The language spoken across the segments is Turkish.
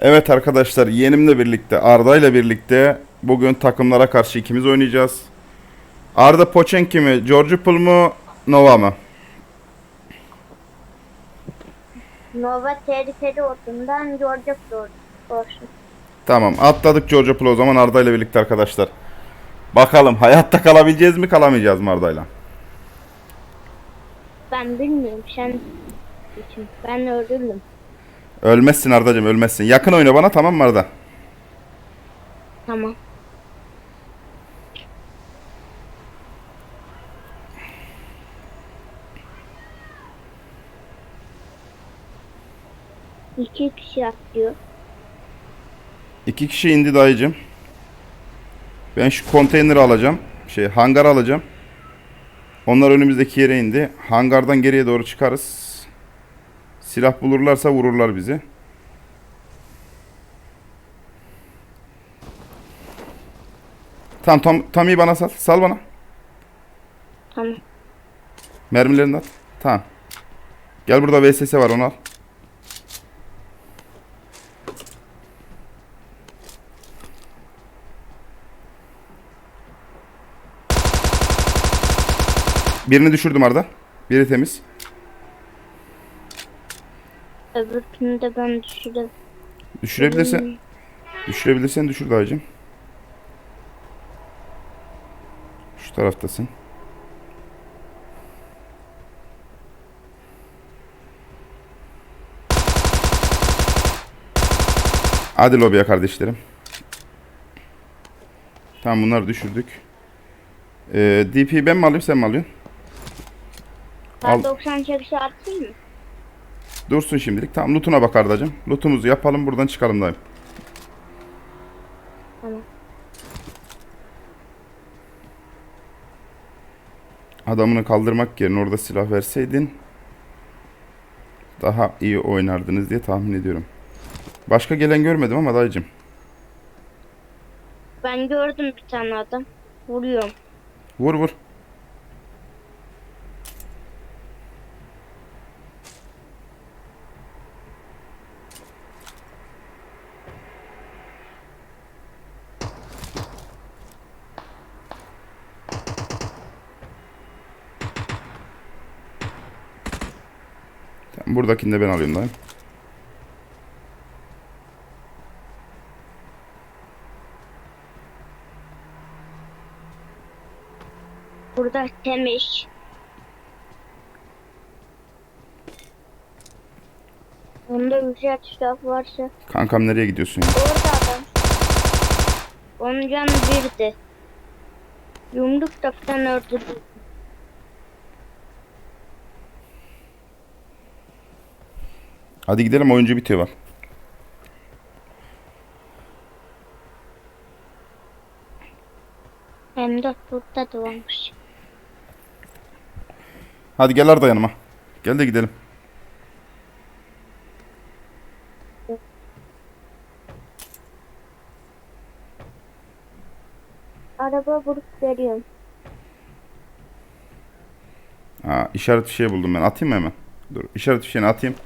Evet arkadaşlar yeğenimle birlikte Arda ile birlikte bugün takımlara karşı ikimiz oynayacağız. Arda Poçenki mi, George Pool mu, Nova mı? Nova tehlikeli olduğundan Flor olsun. Tamam atladık George Pool o zaman Arda ile birlikte arkadaşlar. Bakalım hayatta kalabileceğiz mi kalamayacağız mı Arda'yla? Ben bilmiyorum sen için. Ben öldürdüm. Ölmezsin Arda'cığım ölmezsin. Yakın oyna bana tamam mı Arda? Tamam. İki kişi atlıyor. İki kişi indi dayıcım. Ben şu konteyneri alacağım. Şey hangar alacağım. Onlar önümüzdeki yere indi. Hangardan geriye doğru çıkarız. Silah bulurlarsa vururlar bizi. Tamam tam tam iyi bana sal. Sal bana. Tamam. Mermilerini at. Tamam. Gel burada VSS var onu al. Birini düşürdüm Arda. Biri temiz. Öbürkünü de ben düşürdüm. Düşürebilirsen düşürebilirsen düşür dayıcım. Şu taraftasın. Hadi lobiye kardeşlerim. Tamam bunları düşürdük. Ee, DP ben mi alayım sen mi alıyorsun? Al. Ben 98 atayım mı? Dursun şimdilik. Tamam lootuna bak Ardacığım. Lootumuzu yapalım buradan çıkalım dayım. Tamam. Adamını kaldırmak yerine orada silah verseydin daha iyi oynardınız diye tahmin ediyorum. Başka gelen görmedim ama dayıcım. Ben gördüm bir tane adam. Vuruyorum. Vur vur. Buradakini de ben alayım dayım. Burada temiz. Onda güzel silah varsa. Kankam nereye gidiyorsun ya? Orada adam. Onun canı birdi. Yumruk da falan Hadi gidelim oyuncu bitiyor bak. Hem de burada da varmış. Hadi gel Arda yanıma. Gel de gidelim. Araba vurup veriyorum. Ha, işaret fişeği buldum ben. Atayım mı hemen? Dur işaret fişeğini atayım.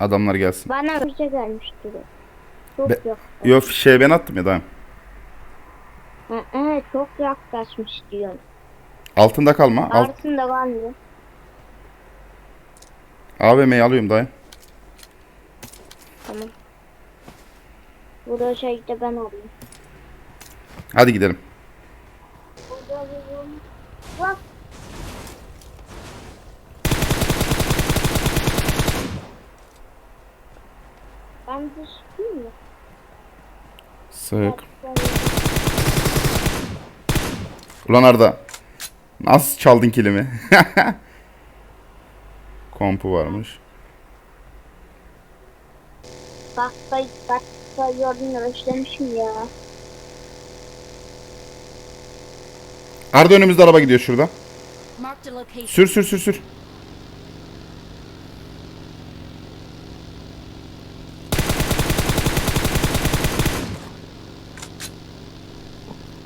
Adamlar gelsin. Bana bir şey gelmişti. Çok Be- yok. Yo fişeği ben attım ya dayım. Evet çok yaklaşmış diyorum. Altında kalma. Alt, Altında var mı? AVM'yi alıyorum dayım. Tamam. Burada şey de ben alayım. Hadi gidelim. Bak. Ben düştüm mü? Sık. Ulan Arda. Nasıl çaldın kilimi? Kompu varmış. Bak bak bak bak gördün mü özlemişim ya. Arda önümüzde araba gidiyor şurada. Sür sür sür sür.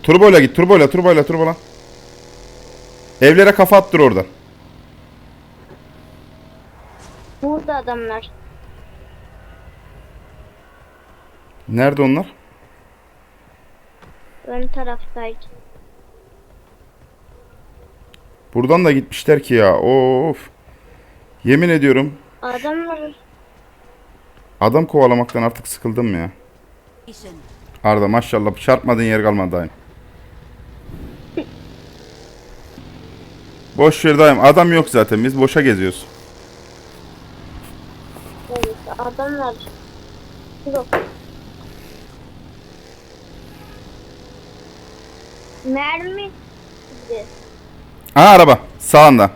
Turboyla git turboyla turboyla turbola. Evlere kafa attır orada. Burada adamlar. Nerede onlar? Ön taraftaydı. Buradan da gitmişler ki ya. Of. Yemin ediyorum Adamlar adam kovalamaktan artık sıkıldım ya. Arda maşallah çarpmadığın yer kalmadı dayım. Boş ver dayım. Adam yok zaten. Biz boşa geziyoruz. evet, adamlar yok. Mermi. Aha araba. Sağında.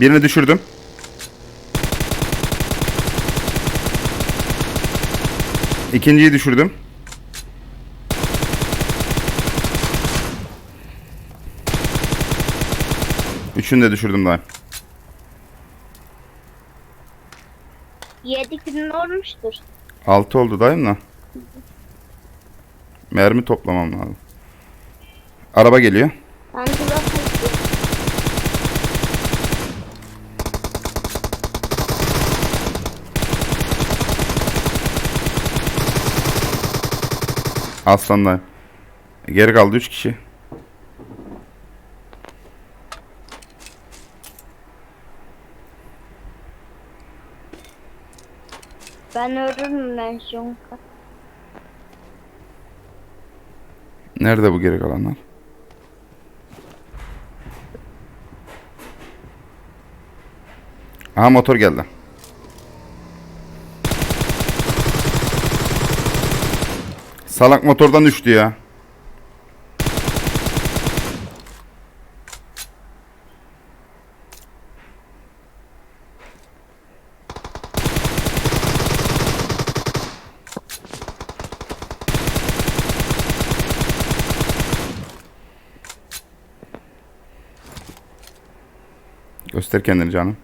Birini düşürdüm. İkinciyi düşürdüm. Üçünü de düşürdüm dayım. Yedi gün olmuştur. Altı oldu dayım da. Mermi toplamam lazım. Araba geliyor. Ben kulak Aslan dayım. Geri kaldı 3 kişi. Ben ölürüm ben Jonka. Nerede bu geri kalanlar? Aha motor geldi. Salak motordan düştü ya. Göster kendini canım.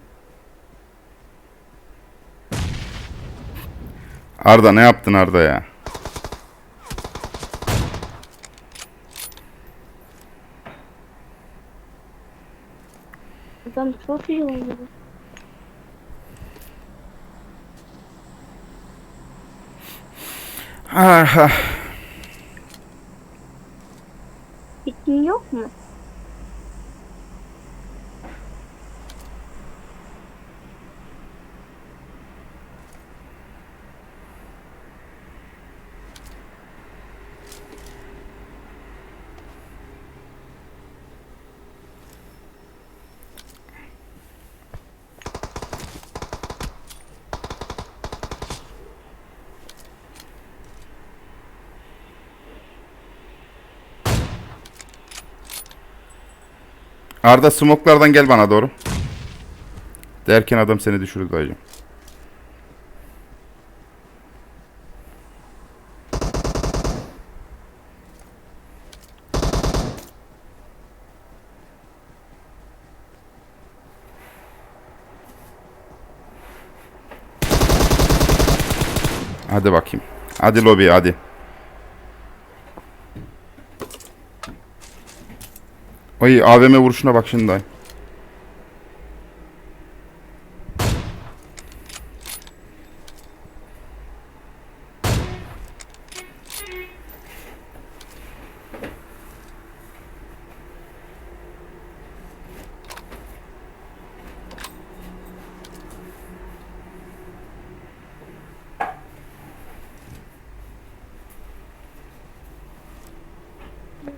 Arda ne yaptın Arda ya? Adam çok iyi oynuyor. Ah, ah. Bitin yok mu? Arda smoklardan gel bana doğru. Derken adam seni düşürdü dayıcım. Hadi bakayım. Hadi lobi hadi. Ay AVM vuruşuna bak şimdi dayı.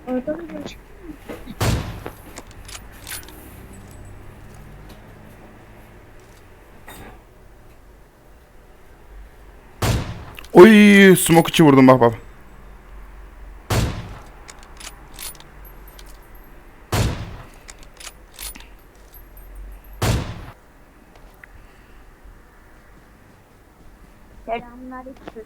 Orada mı var? Oy smoke içi vurdum bak bak. Selamünaleyküm.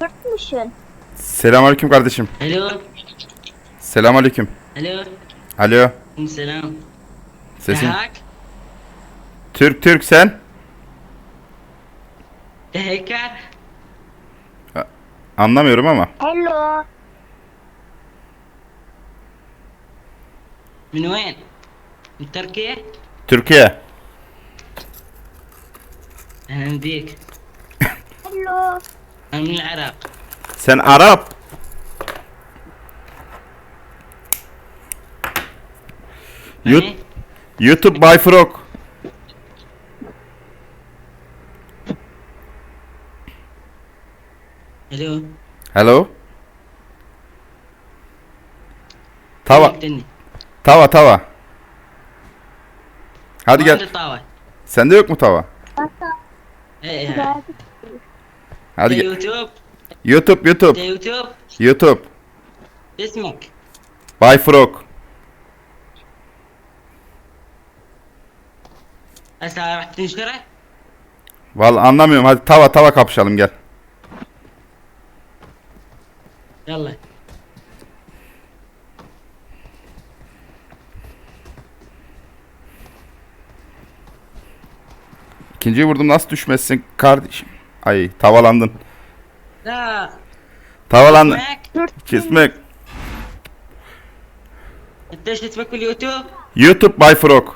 Sırtmışsın. Sırtmışsın. Selamünaleyküm kardeşim. Alo. Selamünaleyküm. Alo. Alo. Selam. Sesin. Hak. Türk Türk sen. Hacker. Anlamıyorum ama. Hello. من وين؟ من تركيا؟ Türkiye. أهلا بيك Hello. Amin Arap. Sen Arap. Hani? Yut YouTube by Frog. Hello. Hello. Tava. Tava tava. Hadi gel. Sende yok mu tava? Ee, Hadi gel. YouTube. YouTube YouTube. YouTube. YouTube. Facebook. Bay Frog. Mesela baktın şuraya. Vallahi anlamıyorum. Hadi tava tava kapışalım gel. Yallah. İkinciyi vurdum nasıl düşmezsin kardeşim? Ay tavalandın. لا Tavalandın. اسمك Kesmek. انت ايش اسمك باليوتيوب؟ YouTube by Frog.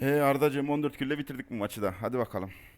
Ee Arda'cığım 14 külle bitirdik bu maçı da. Hadi bakalım.